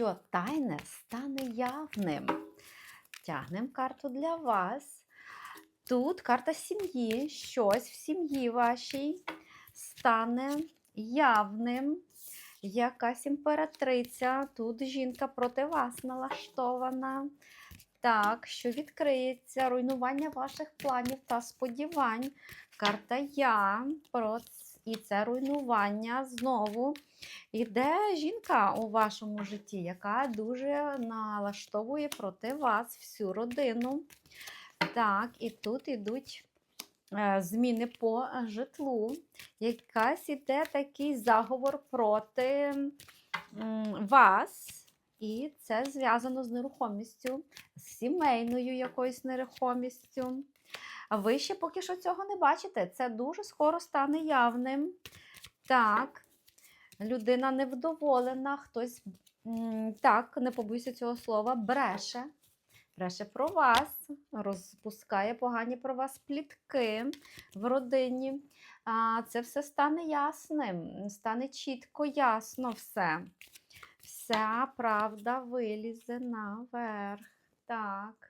що тайне стане явним. Тягнемо карту для вас. Тут карта сім'ї, щось в сім'ї вашій стане явним. Якась імператриця, тут жінка проти вас налаштована. Так, що відкриється руйнування ваших планів та сподівань. Карта Я про і це руйнування знову. Іде жінка у вашому житті, яка дуже налаштовує проти вас всю родину. Так, і тут ідуть е, зміни по житлу. Якась іде такий заговор проти вас. І це зв'язано з нерухомістю, з сімейною якоюсь нерухомістю. А ви ще поки що цього не бачите. Це дуже скоро стане явним. Так, людина невдоволена, хтось, так, не побоюся цього слова, бреше. Бреше про вас, розпускає погані про вас плітки в родині. А, це все стане ясним, стане чітко ясно все. Вся правда вилізе наверх. Так.